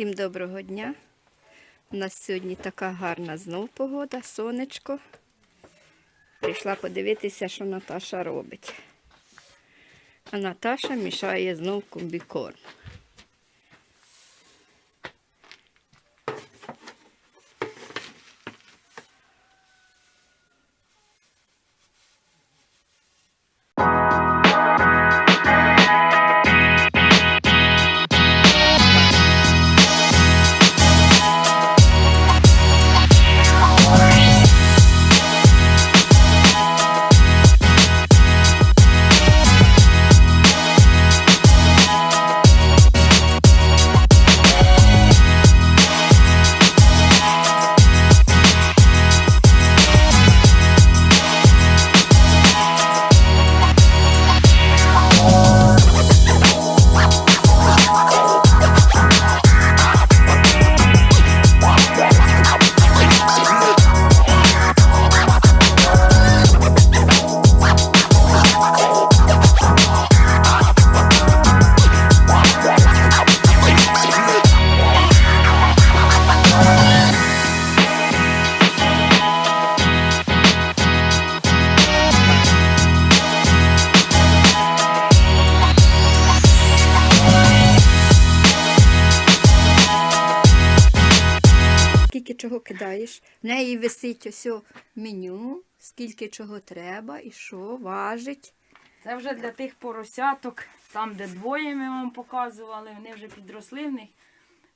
Всім доброго дня. У нас сьогодні така гарна знов погода, сонечко. Прийшла подивитися, що Наташа робить. А Наташа мішає знов комбікорм. Чого кидаєш? В неї висить ось меню, скільки чого треба і що важить. Це вже для тих поросяток, там, де двоє ми вам показували, вони вже підросли в них.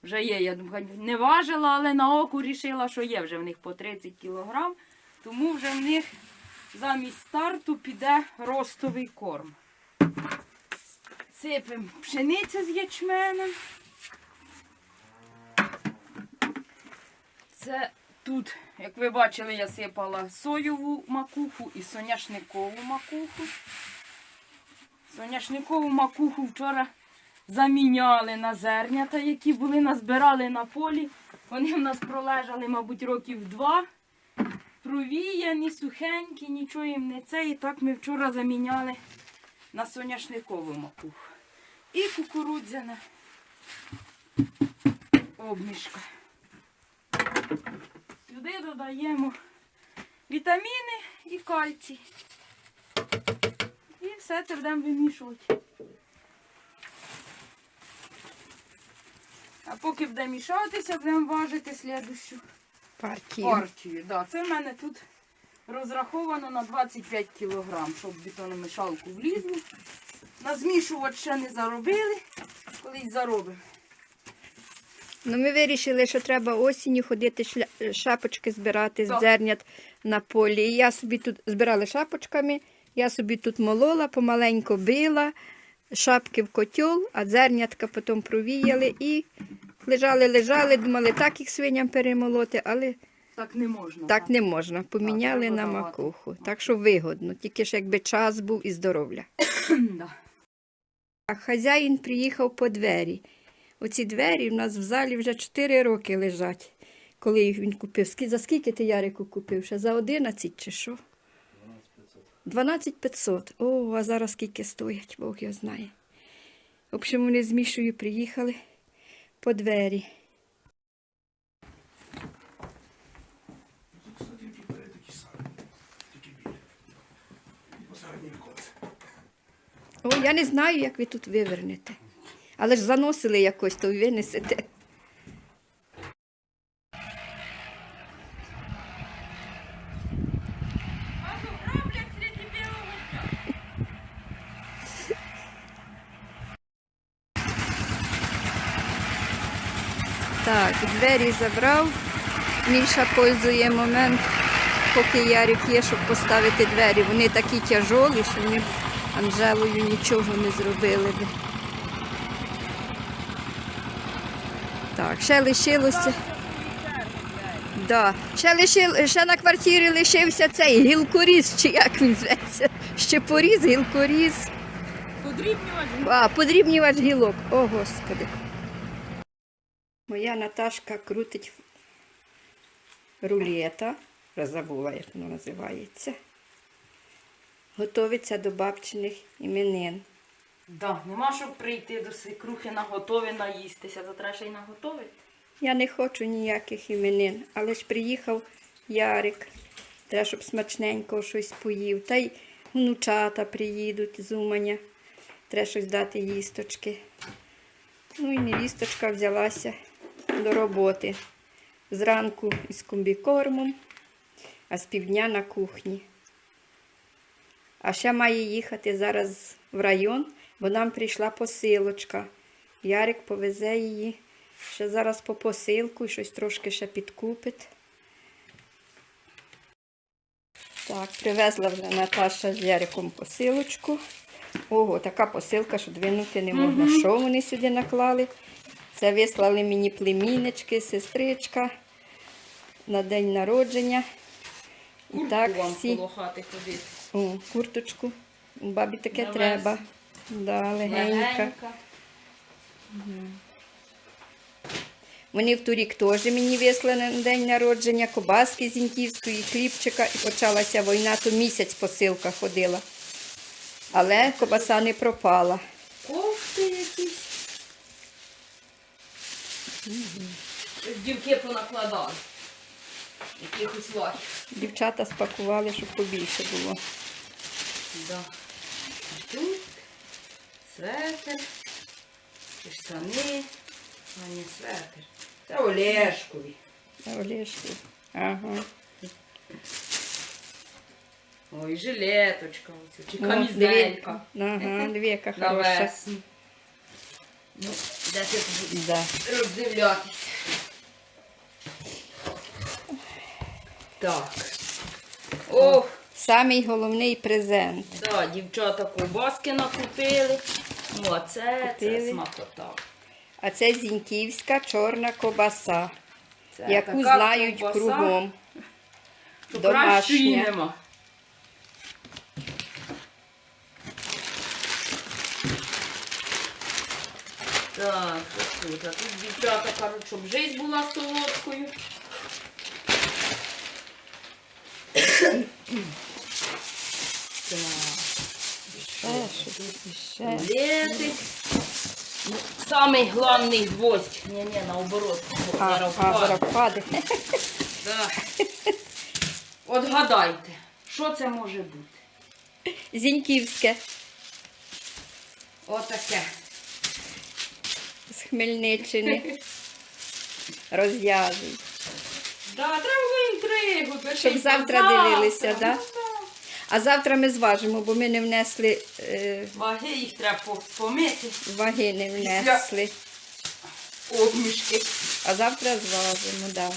Вже є, я думаю, не важила, але на оку рішила, що є вже в них по 30 кілограм. Тому вже в них замість старту піде ростовий корм. Сипемо пшеницю з ячменем. Це тут, як ви бачили, я сипала соєву макуху і соняшникову макуху. Соняшникову макуху вчора заміняли на зернята, які були, назбирали на полі. Вони в нас пролежали, мабуть, років два. Провіяні, сухенькі, нічого їм не це. І так ми вчора заміняли на соняшникову макуху. І кукурудзяна обмішка. Сюди додаємо вітаміни і кальцій. І все це будемо вимішувати. А поки буде мішатися, будемо важити слідущу Партію. партію. Да, це в мене тут розраховано на 25 кг, щоб бетономішалку влізло. На змішувач ще не заробили, колись заробимо. Ну, ми вирішили, що треба осінню ходити шля- шапочки збирати з Так. зернят на полі. І я собі тут збирала шапочками, я собі тут молола, помаленько била, шапки в котел, а зернятка потім провіяли і лежали, лежали, думали, так їх свиням перемолоти, але Так не можна. так не можна. Поміняли треба на макуху. Так що вигодно, тільки ж якби час був і здоров'я. А хазяїн приїхав по двері. Оці двері в нас в залі вже 4 роки лежать. Коли їх він купив. За скільки ти Ярику купив? Ще за 11 чи що? 12 500. О, а зараз скільки стоять, Бог його знає. В общем, вони з Мішою приїхали по двері. О, я не знаю, як ви тут вивернете. Але ж заносили якось, то винесете. Так, двері забрав. Міша пользує момент, поки Ярик є, щоб поставити двері. Вони такі тяжолі, що ми Анжелою нічого не зробили би. Так, ще лишилося. Да. Ще, лишил, ще на квартирі лишився цей гілкоріз, чи як він зветься. Ще поріз, гілкоріз. Подрібнювач А, подрібнювач гілок. О, Господи. Моя Наташка крутить рулета. Вже забула, як воно називається. Готовиться до бабчиних іменин. Да, нема щоб прийти до свекрухи наготові наїстися, то треба ще й наготовити. Я не хочу ніяких іменин, але ж приїхав Ярик. Треба, щоб смачненько щось поїв. Та й внучата приїдуть з Уманя. Треба щось дати їсточки. Ну і невісточка взялася до роботи. Зранку із комбікормом, а з півдня на кухні. А ще має їхати зараз в район, бо нам прийшла посилочка. Ярик повезе її. Ще зараз по посилку і щось трошки ще підкупить. Так, привезла вже Наташа з Яриком посилочку. Ого, така посилка, що двинути не можна. Що вони сюди наклали? Це вислали мені племіннички, сестричка на день народження. І Куртку так, вам всі коло хати ходити. О, курточку. Бабі таке Навес. треба. Да, легенька. Легенька. Вони в торік теж мені вислали на день народження, кобаски з Інківської, хлібчика, і почалася війна, то місяць посилка ходила. Але кобаса не пропала. Кофти якісь. Дівки понакладали. Якихось лахів. Дівчата спакували, щоб побільше було. Да. Тут светер, штани, а не светер. Це Олешкові. А Олешки. Ага. Ой, жилеточка оця, чи камізелька. Ага, дві яка На хороша. Ну, де ти будеш Да. роздивлятися. Так. Ох, Самий головний презент. да, дівчата ковбаски накупили. Ну, а це, Купили. це смакота. А це зіньківська чорна кобаса, Це яку така знають ковбаса, кругом. що кращої домашня. нема. Так, ось тут. А тут дівчата кажуть, щоб жизнь була солодкою. Так. Ще ще. Самий главний гвоздь. Ні-ні, наоборот. А, а, впаде. Да. От гадайте, що це може бути? Зіньківське Отаке. з Хмельниччини. Розв'язуй. Да, треба інтригу. Щоб завтра дивилися, да? А завтра ми зважимо, бо ми не внесли, е, Ваги їх треба помити, ваги не внесли. обмішки. А завтра зважимо, да.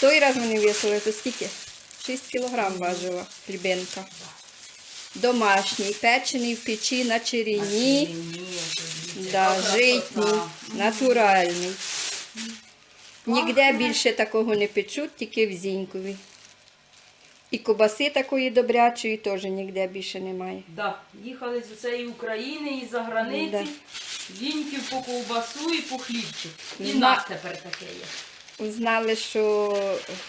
Той раз вони висили, то скільки? 6 кілограм важила хлібинка. Домашній, печений в печі на черені. Да, житній, натуральний. Нігде більше такого не печуть, тільки в Зінькові. І кобаси такої добрячої теж ніде більше немає. Да, їхали з усієї України і за границі. Да. Діньків по ковбасу і по хлібчик. І Зна- нас тепер таке є. Узнали, що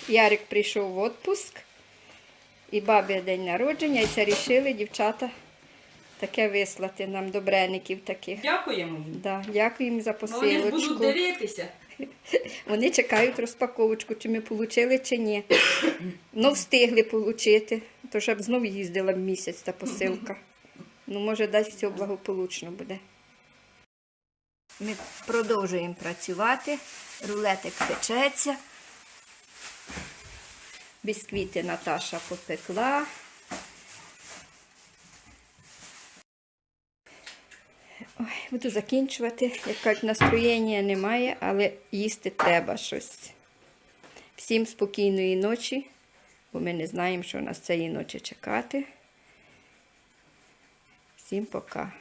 Ярик прийшов в відпуск, і бабі день народження, і це рішили дівчата таке вислати нам добреників таких. Дякуємо їм. Да, дякуємо за Ну, Вони будуть дивитися. Вони чекають розпаковочку, чи ми отримали, чи ні. Ну, встигли отримати, то щоб знову їздила місяць та посилка. Ну, може, дасть все благополучно буде. Ми продовжуємо працювати. Рулетик печеться. Бісквіти Наташа попекла. Ой, буду закінчувати. Як кажуть, настроєння немає, але їсти треба щось. Всім спокійної ночі, бо ми не знаємо, що нас цієї ночі чекати. Всім пока.